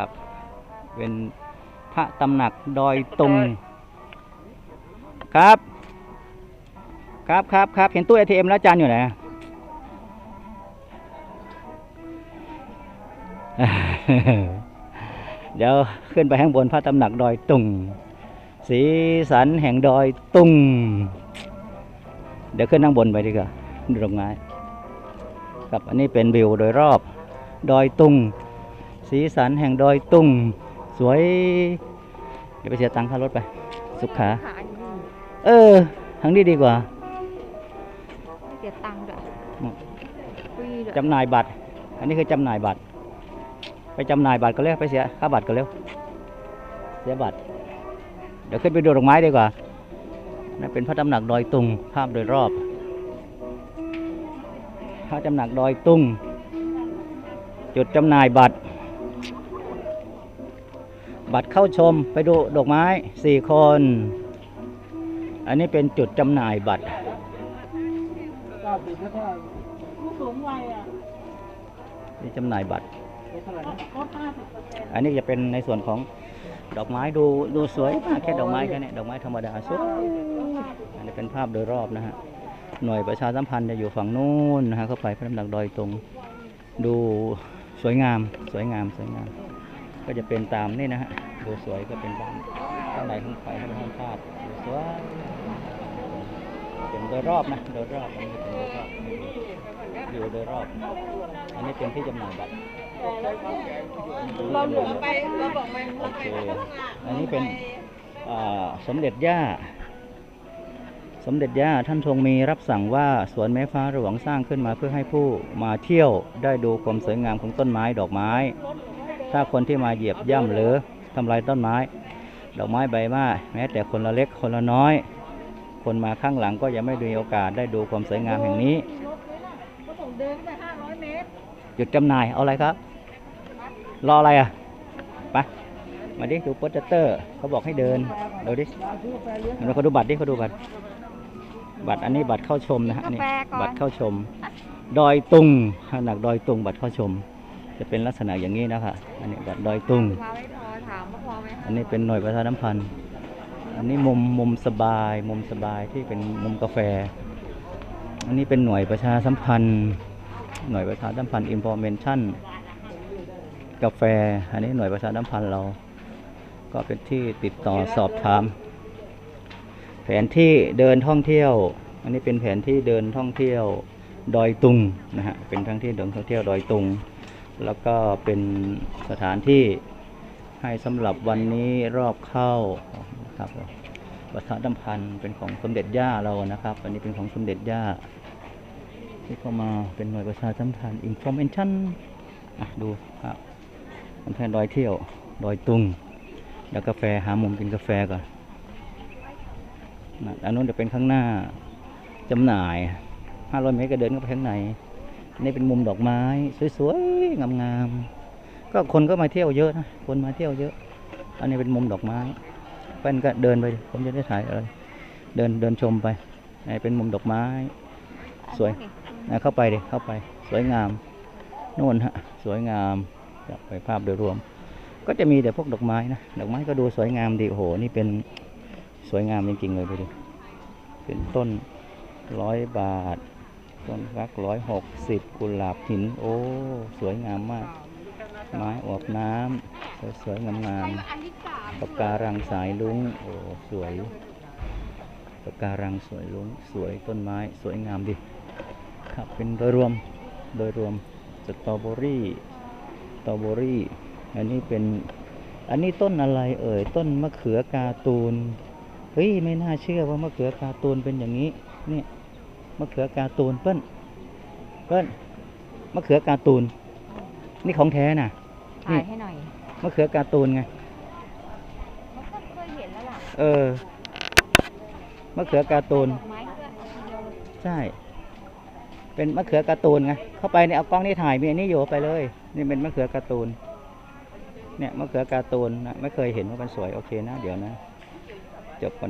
ครับ เป็นพระตำหนักดอยตุงครับ ครับครับครับเห็นตู้ ATM แล้วอาจารย์อยู่ไหนเดี๋ยวขึ้นไปข้างบนพระตำหนักดอยตุงสีสันแห่งดอยตุงเดี๋ยวขึ้นข้างบนไปดีกว่าดูตรงไม้ครับอันนี้เป็นวิวโดยรอบ ดอยตุง สีสันแห่งดอยตุงสวย เดี๋ยวไปเสียตังค่ารถไป สุขขาขาอยู่นี่เออ ทางนี้ดีกว่า ไม่เสียตังค์ด้วยอืมฟรีด้วยจำหน่ายบัตร อันนี้คือจำหน่ายบัตร ไปจำหน่ายบัตรก็เร็วไปเสียค่าบัตรก็เร็ว เสียบัตร เดี๋ยวขึ้นไปดูดอกไม้ดีกว่านั่นเป็นพระตำหนักดอยตุงภาพโดยรอบ พระตำหนักดอยตุงจุดจำหน่ายบัตร บัตรเข้าชมไปดูดอกไม้สี่คน อันนี้เป็นจุดจำหน่ายบัตรผู้สูงวัยอะนี่จำหน่ายบัตร อันนี้จะเป็นในส่วนของดอกไม้ดูดูสวยมากแค่ดอกไม้แค่นี้ดอกไม้ธรรมดาสวยอันนี้เป็นภาพโดยรอบนะฮะหน่วยประชาสัมพันธ์จะอยู่ฝั่งนู้นนะฮะเข้าไปพระน้ำหนักดอยตรง ดูสวยงาม สวยงามสวยงาม ก็จะเป็นตามนี่นะฮะดูสวยก็เป็นตามข้างในข้างไปข้างในภาพดูสวยเป็นโดยรอบนะโดยรอบอันนี้เป็นโดยรอบอยู่โดยรอบ อันนี้เป็นที่จำหน่ายบัตรเราหลงไปเราบอกมันโอเคอันนี้เป็นสมเด็จย่า สมเด็จย่าท่านทรงมีรับสั่งว่าสวนไม้ฟ้าหลวงสร้างขึ้นมาเพื่อให้ผู้มาเที่ยวได้ดูความสวยงามของต้นไม้ดอกไม้ ถ้าคนที่มาเหยียบย่ำหรือทำลายต้นไม้ ดอกไม้ใบไม้แม้แต่คนละเล็กคนละน้อย คนมาข้างหลังก็ยังไม่มีโอกาสได้ดูความสวยงามแห่งนี้ก็ต้องเดินไปห้าร้อยเมตรหยุดจำหน่ายเอาอะไรครับ รออะไรอะไปมาดิดูโปสเตอร์เขาบอกให้เดินดูดิยาซื้อไปเลี้ยงเดี๋ยวเขาดูบัตรดิเขาดูบัตรบัตรอันนี้บัตรเข้าชมนะฮะอันกานี่แฟก่อบันตรเข้าชม ดอยตุงหนักดอยตุงบัตรเข้าชม จะเป็นลักษณะอย่างนี้นะคะอันนี้บัตรดอยตุงมาไม่พอถามว่าพอไหมอันนี้เป็นหน่วยประชาสัมพันธ์ อันนี้มุมมุมสบาย มุมสบายที่เป็นมุมกาแฟ อันนี้เป็นหน่วยประชาสัมพันธ์ หน่วยประชาสัมพันธ์อินโฟเมชันกาแฟ อันนี้หน่วยประชาสัมพันธ์เรา ก็เป็นที่ติดต่อสอบถาม แผนที่เดินท่องเที่ยว อันนี้เป็นแผนที่เดินท่องเที่ยวดอยตุงนะฮะ เป็นทั้งที่เดินท่องเที่ยวดอยตุง แล้วก็เป็นสถานที่ให้สำหรับวันนี้รอบเข้านะครับประชาสัมพันธ์เป็นของสมเด็จย่าเรานะครับ อันนี้เป็นของสมเด็จย่า ที่เข้ามาเป็นหน่วยประชาสัมพันธ์อินโฟเมชันอะดูครับกำแพงดอยเที่ยวดอยตุงเดี๋ยวกาแฟหามุมกินกาแฟก่อนอันนู้นจะเป็นข้างหน้าจำหน่าย 500 เมตรก็เดินเข้าไปข้างใน นี่เป็นมุมดอกไม้ สวยๆ งามๆ ก็คนก็มาเที่ยวเยอะนะ คนมาเที่ยวเยอะ อันนี้เป็นมุมดอกไม้เพื่อนก็เดินไป ผมจะได้ถ่ายอะไร เดินเดินชมไปนนี้เป็นมุมดอกไม้ สวยนะเข้าไปดิเข้าไป สวยงามนู่นฮะ สวยงามจะไปภาพโดยรวม ก็จะมีแต่พวกดอกไม้นะ ดอกไม้ก็ดูสวยงามดี โอ้โห นี่เป็นสวยงามจริงๆเลยไปดิ เป็นต้นร้อยบาท ต้นรักร้อยหกสิบกุหลาบหิน โอ้ สวยงามมาก ไม้อบน้ำสวยๆงามอันที่สามๆปะการังสายลุงโอ้สวยปะการังสวยลุงสวยต้นไม้สวยงามดิครับเป็นโดยรวมโดยรวมสตรอเบอรี่สตรอเบอรี่อันนี้เป็นอันนี้ต้นอะไรเอ่ยต้นมะเขือการ์ตูนเฮ้ยไม่น่าเชื่อว่ามะเขือการ์ตูนเป็นอย่างนี้เนี่ย มะเขือการ์ตูนเปิ้ลเปิ้ลมะเขือการ์ตูน นี่ของแท้น่ะถ่ายให้หน่อยมะเขือการ์ตูนไงเขาก็เคยเห็นแล้วล่ะเออมะเขือการ์ตูนดอกไม้ก็เดียวใช่ เป็นมะเขือการ์ตูนไงเข้าไปเนี่ยเอากล้องนี่ถ่ายมีอันนี้อยู่ไปเลย นี่เป็นมะเขือการ์ตูน เนี่ยมะเขือการ์ตูนนะไม่เคยเห็นว่ามันสวยโอเคนะเดี๋ยวนะ จบก่อน